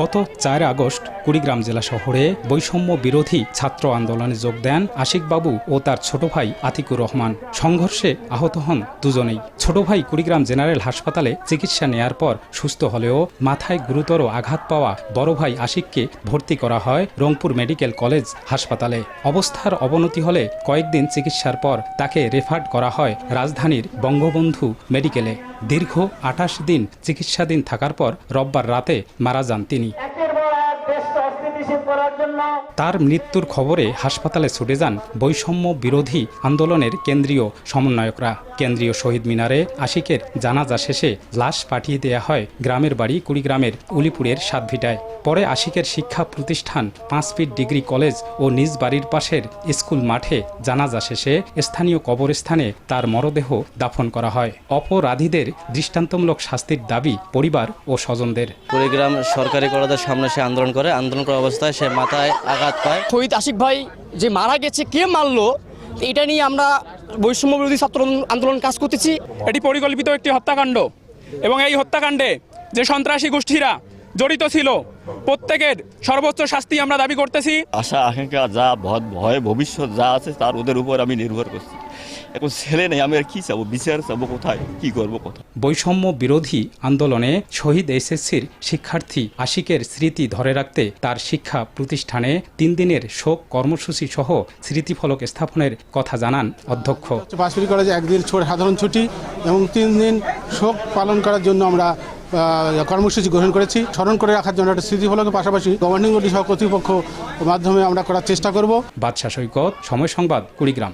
গত চার আগস্ট কুড়িগ্রাম জেলা শহরে বৈষম্য বিরোধী ছাত্র আন্দোলনে যোগ দেন আশিকবাবু ও তার ছোট ভাই আতিকুর রহমান। সংঘর্ষে আহত হন দুজনেই। ছোট ভাই কুড়িগ্রাম জেনারেল হাসপাতালে চিকিৎসা নেয়ার পর সুস্থ হলেও মাথায় গুরুতর আঘাত পাওয়া বড় ভাই আশিককে ভর্তি করা হয় রংপুর মেডিকেল কলেজ হাসপাতালে। অবস্থার অবনতি হলে কয়েকদিন চিকিৎসার পর তাকে রেফার করা হয় রাজধানীর বঙ্গবন্ধু মেডিকেলে। দীর্ঘ আঠাশ দিন চিকিৎসাধীন থাকার পর রোববার রাতে মারা যান তিনি একের পর এক দেশকে অস্থিতিশীল করার জন্য তার মৃত্যুর খবরে হাসপাতালে ছুটে যান বৈষম্য বিরোধী আন্দোলনের কেন্দ্রীয় সমন্বয়করা। কেন্দ্রীয় শহীদ মিনারে আশিকের জানাজা শেষে লাশ পাঠিয়ে দেয়া হয় গ্রামের বাড়ি কুড়িগ্রামের উলিপুরের সাতভিটায়। পরে আশিকের শিক্ষা প্রতিষ্ঠান পাঁচ ফিট ডিগ্রি কলেজ ও নিজ বাড়ির পাশের স্কুল মাঠে জানাজা শেষে স্থানীয় কবরস্থানে তার মরদেহ দাফন করা হয়। অপরাধীদের দৃষ্টান্তমূলক শাস্তির দাবি পরিবার ও স্বজনদের। কুড়িগ্রাম সরকারি কলেজের সামনে সে আন্দোলন করে। আন্দোলন করা অবস্থায় সে মাথায় আঘাত পায়। শহীদ আশিক ভাই যে মারা গেছে কে মারলো এটা নিয়ে আমরা বৈষম্য বিরোধী ছাত্র আন্দোলন কাজ করতেছি। এটি পরিকল্পিত একটি হত্যাকাণ্ড এবং এই হত্যাকাণ্ডে যে সন্ত্রাসী গোষ্ঠীরা জড়িত ছিল প্রত্যেকের সর্বোচ্চ শাস্তি আমরা দাবি করতেছি। আশা আকাঙ্ক্ষা যা ভয় ভয় ভবিষ্যৎ যা আছে তার ওদের উপর আমি নির্ভর করছি। এখন ছেলে নেই আমি আর কি চাবো? বিচার চাবো কোথায়? কি করব কোথায়? বৈষম্য বিরোধী আন্দোলনে শহীদ এসএসসির শিক্ষার্থী আশিকের স্মৃতি ধরে রাখতে তার শিক্ষা প্রতিষ্ঠানে তিন দিনের শোক কর্মসূচি সহ স্মৃতিফলক স্থাপনের কথা জানান অধ্যক্ষ। পাঁচপুরি কলেজে একদিন ছোট সাধারণ ছুটি এবং তিন দিন শোক পালন করার জন্য আমরা আহ, কর্মসূচি গ্রহণ করেছি। স্মরণ করে রাখার জন্য একটা স্মৃতিফলকের পাশাপাশি গভর্নিং বডি সহ কর্তৃপক্ষ মাধ্যমে আমরা করার চেষ্টা করব। বাদশা সৈকত সময় সংবাদ কুড়িগ্রাম।